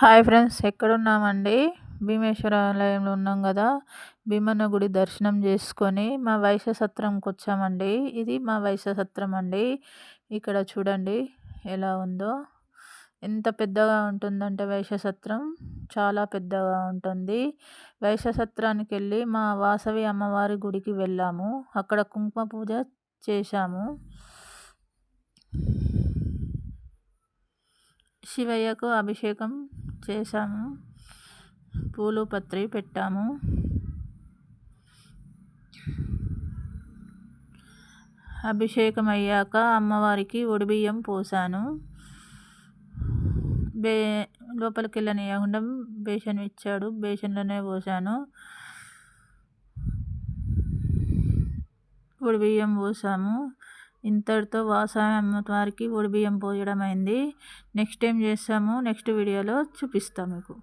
Hi friends ఎక్కడున్నామండి? Bhimeswara ఆలయంలో ఉన్నాం కదా. భీమన్న గుడి దర్శనం చేసుకొని మా వైశ్య సత్రంకి వచ్చామండి. ఇది మా వైశ్య సత్రం అండి. ఇక్కడ చూడండి ఎలా ఉందో. ఎంత పెద్దగా ఉంటుందంటే వైశ్య సత్రం చాలా పెద్దగా ఉంటుంది. వైశ్య సత్రానికి వెళ్ళి మా వాసవి అమ్మవారి గుడికి వెళ్ళాము. అక్కడ కుంకుమ పూజ చేశాము. శివయ్యకు అభిషేకం చేశాము పూలు పత్రి పెట్టాము. అభిషేకం అయ్యాక అమ్మవారికి ఒడిబియ్యం పోసాను. బే లోపలికి వెళ్ళనియకుండా బేషన్ ఇచ్చాడు. బేషన్లోనే పోసాను. ఒడిబియ్యం పోసాము. ఇంతటితో వాసాయ అమ్మవారికి ఒడిబియ్యం పోయడం అయింది నెక్స్ట్ ఏం చేస్తాము? నెక్స్ట్ వీడియోలో చూపిస్తాం మీకు.